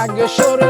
I got shoulder.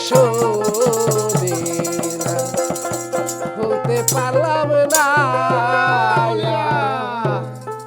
এসো